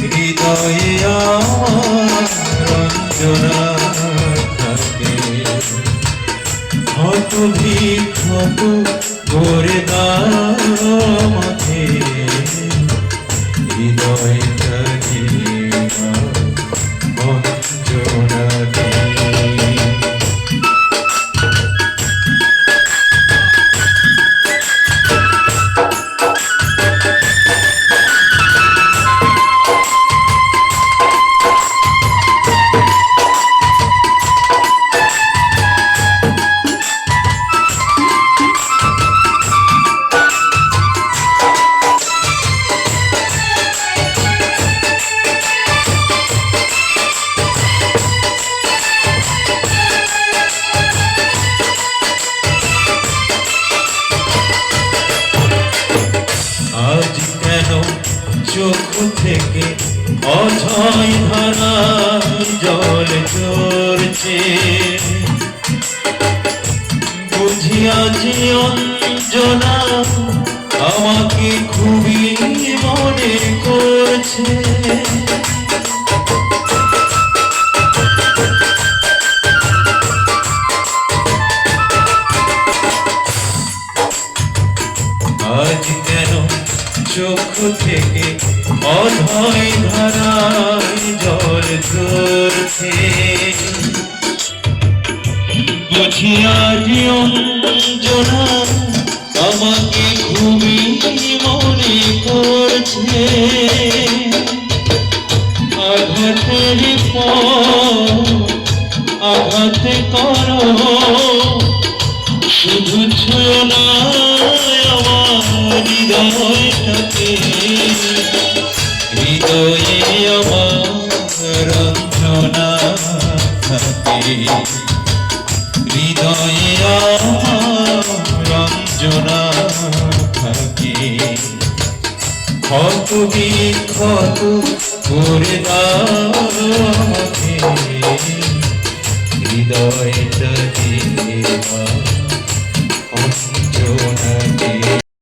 হৃদয়ে রঞ্জনা থাকে ক্ষত বিক্ষত করে দাও চোখ থেকে অঝয় ধারায় জল চড়ছে। বুঝিয়াছি অঞ্জনা আমাকে খুবই মনে করছে। আজ কেন চোখ থেকে অধয় ধারায় জল ঝরছে। বুঝিয়া অঞ্জনা আমাকে খুবই মনে করছে। আঘাতের আঘাত করো, শুধু ছুঁয়ো না। আমার রঞ্জনা থাকে। হৃদয়ে আমার রঞ্জনা থাকে। ক্ষত বিক্ষত করে আমাকে হৃদয়টা দিয়ে